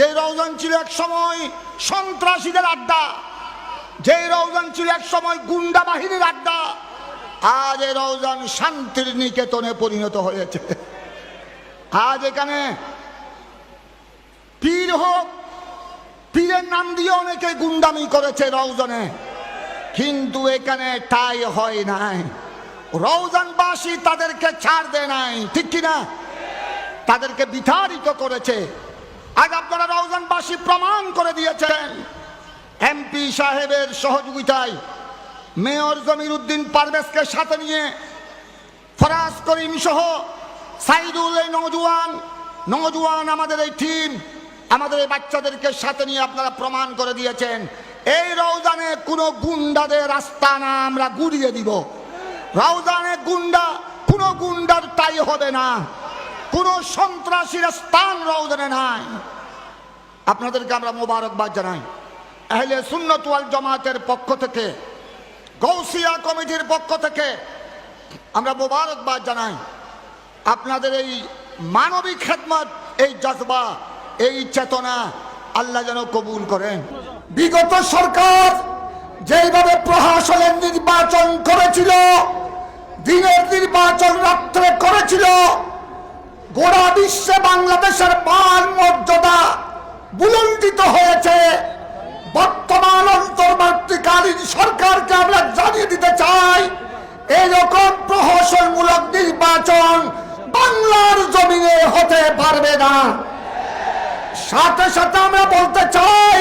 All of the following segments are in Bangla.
যে রৌজান ছিল এক সময় সন্ত্রাসীদের আড্ডা যে রৌজান ছিল এক সময় গুন্ডা বাহিনীর আড্ডা, আজ এই রৌজান শান্তির নিকেতনে পরিণত হয়েছে। আজ এখানে পীর হোক, পীরের নাম দিয়ে অনেকে গুন্ডামি করেছে রৌজনে কিন্তু এখানে তাই হয় নাই। রৌজানবাসী তাদেরকে ছাড় দেয় নাই, ঠিক কিনা? তাদেরকে বিতাড়িত করেছে। আজ আপনারা রৌজানবাসী প্রমাণ করে দিয়েছেন। এমপি সাহেবের সহযোগিতায় মেয়র জমির উদ্দিন পারভেজকে সাথে নিয়ে ফরাজ করিম সহ সাইদুল এই নজওয়ান নজওয়ান আমাদের এই টিম, আমাদের এই বাচ্চাদেরকে সাথে নিয়ে আপনারা প্রমাণ করে দিয়েছেন। এই রৌজানে কোনো গুন্ডাদের রাস্তা না আমরা গুড়িয়ে দিব। রৌজানে গুন্ডা, কোনো গুন্ডার তাই হবে না। কোনো সন্ত্রাসীর স্থান রৌজানে নাই। আপনাদেরকে আমরা মোবারকবাদ জানাই। আহলে সুন্নত ওয়াল জামাতের পক্ষ থেকে গৌসিয়া কমিটির পক্ষ থেকে আমরা মোবারকবাদ জানাই। আপনাদের এই মানবিক খেদমত, এই জজবা, এই চেতনা আল্লাহ যেন কবুল করেন। বিগত সরকার যেইভাবে প্রশাসনের নির্বাচন করেছিল, দিনের নির্বাচন রাত্রে করেছিল গোড়া বিশ্বে বাংলাদেশের মান, মর্যাদা বুলন্ডিত হয়েছে। বর্তমান অন্তর্বর্তীকালীন সরকারকে আমরা জানিয়ে দিতে চাই, এরকম প্রহসনমূলক নির্বাচন বাংলার জমিনে হতে পারবে না। সাথে সাথে আমরা বলতে চাই,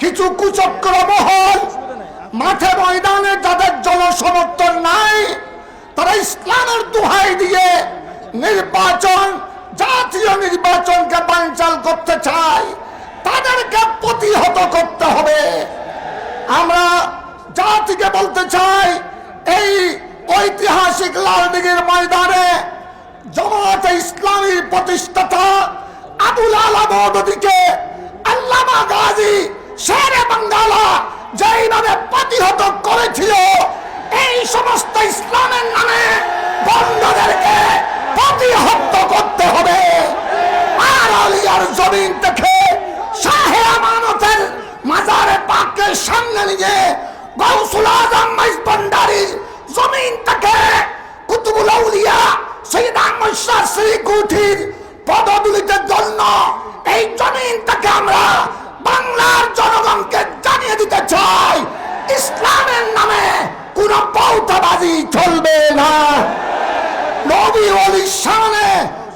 কিছু কুচক্র মহল মাঠে ময়দানে যাদের জনসমর্থন নাই, তারা ইসলামের দুহাই দিয়ে নির্বাচন, জাতীয় নির্বাচনকে বানচাল করতে চায় তাদেরকে প্রতিহত করতে হবে। আমরা জাতিকে বলতে চাই, এই ঐতিহাসিক লালদিঘির ময়দানে জমাতে ইসলামীর প্রতিষ্ঠাতা আবুল আলা মৌদুদিকে আল্লামা গাজী শেরে বাঙ্গালা যেইভাবে প্রতিহত করেছিল এই সমস্ত ইসলামের নামে বন্ধদেরকে প্রতিহত করতে হবে আর আলিয়ার জমিন থেকে শাহে আমানতের মাজারে পাকের সামনে নিয়ে গৌসুল আজম মাইজ ভান্ডারির জমিন থেকে কুতুবুল আউলিয়া সৈয়দ আহমদ শাহ শ্রী কুঠির পদদুলিতের জন্য এই জমিন থেকে আমরা বাংলার জনগণকে জানিয়ে দিতে চাই, ইসলামের নামে কোন পৌতাবাজি চলবে না। নবী অলির সামনে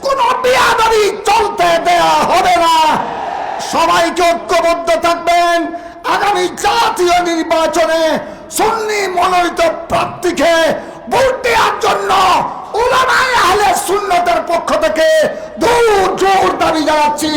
কোন বিয়াদাবি চলতে দেয়া হবে না। সবাইকে ঐক্যবদ্ধ থাকবেন। আগামী জাতীয় নির্বাচনে সুন্নি মনোনীত প্রার্থীকে ভোট দেওয়ার জন্য উলামায়ে আহলে সুন্নতের পক্ষ থেকে দূর জোর দাবি জানাচ্ছি।